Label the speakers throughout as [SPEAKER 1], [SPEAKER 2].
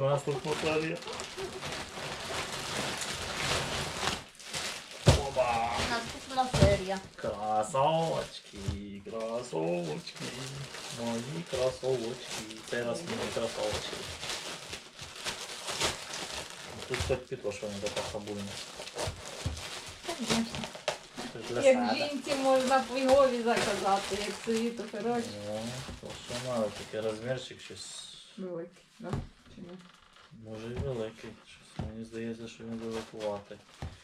[SPEAKER 1] Наступна серія. Оба!
[SPEAKER 2] Наступна серія.
[SPEAKER 1] Красавочки, красавочки, мої красавочки. Цей раз мої красавочки. Тут хоч підошва не така хабульна.
[SPEAKER 2] Звісно.
[SPEAKER 1] Це ж для
[SPEAKER 3] Як
[SPEAKER 1] себе.
[SPEAKER 3] жінці можна по Єгові заказати, як собі, то коротше.
[SPEAKER 1] Ну, то що мало, такий розмірчик щось.
[SPEAKER 3] Великий, да? Чи ні?
[SPEAKER 1] Може і великий. Щось мені здається, що він великуватий.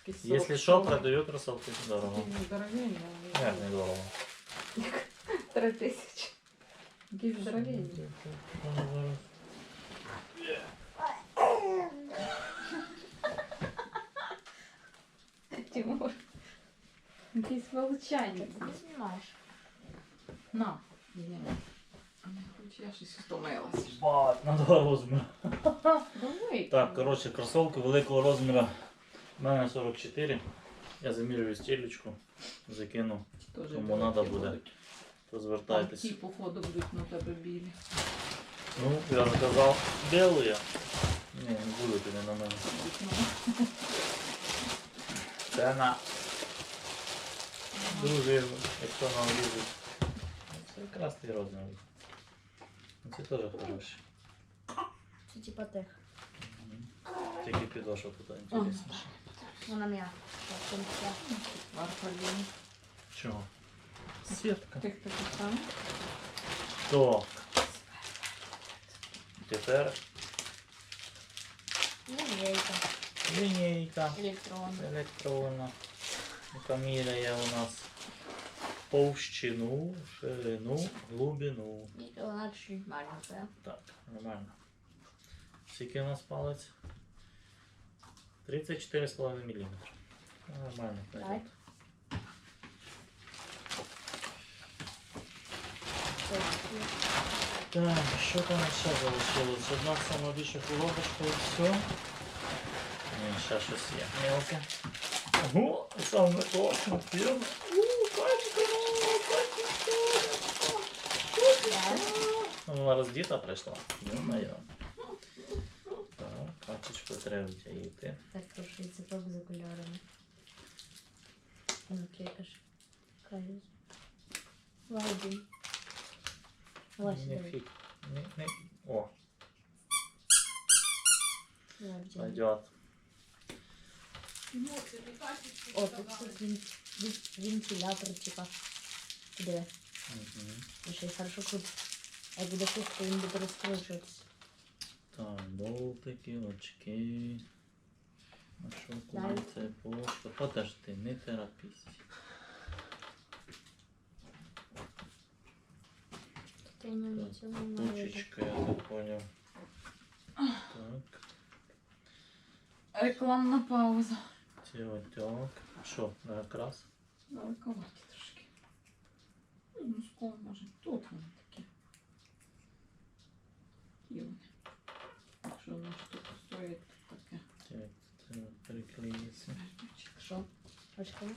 [SPEAKER 3] Якийсь
[SPEAKER 1] Якщо
[SPEAKER 3] 40
[SPEAKER 1] що,
[SPEAKER 3] доларів.
[SPEAKER 1] продаю кросовки дорого.
[SPEAKER 3] Такий здоровенний, але
[SPEAKER 1] Як не дорого.
[SPEAKER 3] Три тисячі. Якийсь здоровенний. Тимур. Якийсь величайний.
[SPEAKER 2] Ти не знімаєш.
[SPEAKER 3] На. Я щось втомилася.
[SPEAKER 1] Бать, на два розміри.
[SPEAKER 3] Давай.
[SPEAKER 1] Так, коротше, кросовки великого розміру. У мене 44. Я замірюю стілечку, закину,
[SPEAKER 3] Тоже
[SPEAKER 1] кому надо буде. то звертайтесь.
[SPEAKER 3] ті, походу, будуть на тебе білі.
[SPEAKER 1] Ну, я ж казав, білий. Ні, не буде тобі на мене. Це на дружину, якщо нам лізуть. Це якраз твій розмір. Ну, Це теж хороші.
[SPEAKER 2] Це типа тих.
[SPEAKER 1] Тільки підошва тут інтересніше.
[SPEAKER 2] Вона м'яка. Так, це м'яка.
[SPEAKER 3] Варфалін.
[SPEAKER 1] Чого? Сітка.
[SPEAKER 3] Тих таких там.
[SPEAKER 1] То. Тепер
[SPEAKER 2] Лінійка.
[SPEAKER 1] лінійка
[SPEAKER 2] Електронна.
[SPEAKER 1] електронна. яка міряє у нас Товщину, ширину, глибину.
[SPEAKER 2] І вона чуть маленька.
[SPEAKER 1] Так, нормально. Скільки у нас палець? 34,5 мм. Нормально.
[SPEAKER 2] Так.
[SPEAKER 1] Так, що там ще залишилось? Одна сама більша коробочка і все. Ні, ще щось є. Мелке. Ого, саме точно, фірма. Вона роздіта прийшла. Думаю. Так, качечку треба втягти.
[SPEAKER 2] Так, хороший цепок за кольорами. Ну, кекаш. Кажуть. Ладно. Ось
[SPEAKER 1] Не фіг. Не, не. О, пойдет.
[SPEAKER 2] О, тут тут вен- вен- вентилятор, типа. Диви.
[SPEAKER 1] Угу.
[SPEAKER 2] Ще й хорошо. А як буде пусто, він буде розкручуватися.
[SPEAKER 1] Так, болтики, очки. А що куди це пошта? Подожди, не терапість.
[SPEAKER 2] Тут я не
[SPEAKER 1] Так,
[SPEAKER 2] не
[SPEAKER 1] я не понял. Так,
[SPEAKER 3] Рекламна пауза.
[SPEAKER 1] тьотяк. Що, якраз?
[SPEAKER 3] Далековаті трошки. Ну, скоро може. Тут вони такі. І вони. Якщо на штуку стоїть, то таке.
[SPEAKER 1] Це, це приклеїться.
[SPEAKER 3] Смертюче.
[SPEAKER 2] Що? Очки?
[SPEAKER 1] М,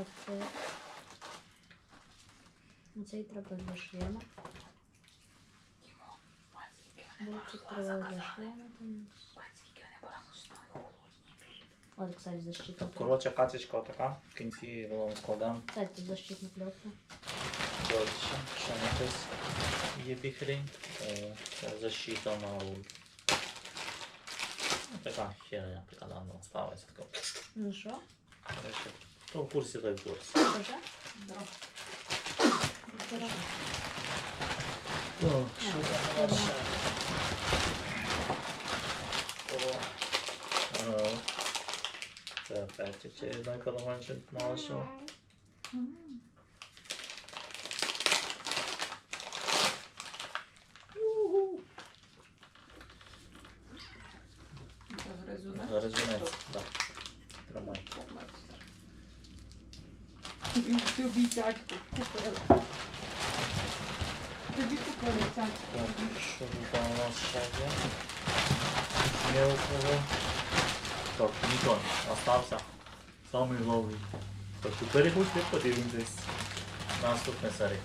[SPEAKER 2] От це. Цей треба для шлема. Болтик треба для шлема. Там. От, кстати, защитна
[SPEAKER 1] Так, коротше, катечка отака. В кінці голову складемо.
[SPEAKER 2] Кстати, защитна пленка.
[SPEAKER 1] Дальше. Ще якась є біхрень. Е, защита на. Ну, Така херня, така давно ставиться.
[SPEAKER 2] Ну що?
[SPEAKER 1] Коротше, хто в курсі, той в курсі.
[SPEAKER 2] Тоже?
[SPEAKER 3] Да.
[SPEAKER 1] Так, що там у Це опять очередной карманчик нашел.
[SPEAKER 3] Це гризу, да?
[SPEAKER 1] Резюнець, так. Тримай.
[SPEAKER 3] Тобі тячку купили. Тобі купили тячку.
[SPEAKER 1] Так, що тут у нас ще є? Мелкого. Так, Нікон остався. Самий головний. Тобто переходьте, подивимось. наступне серій.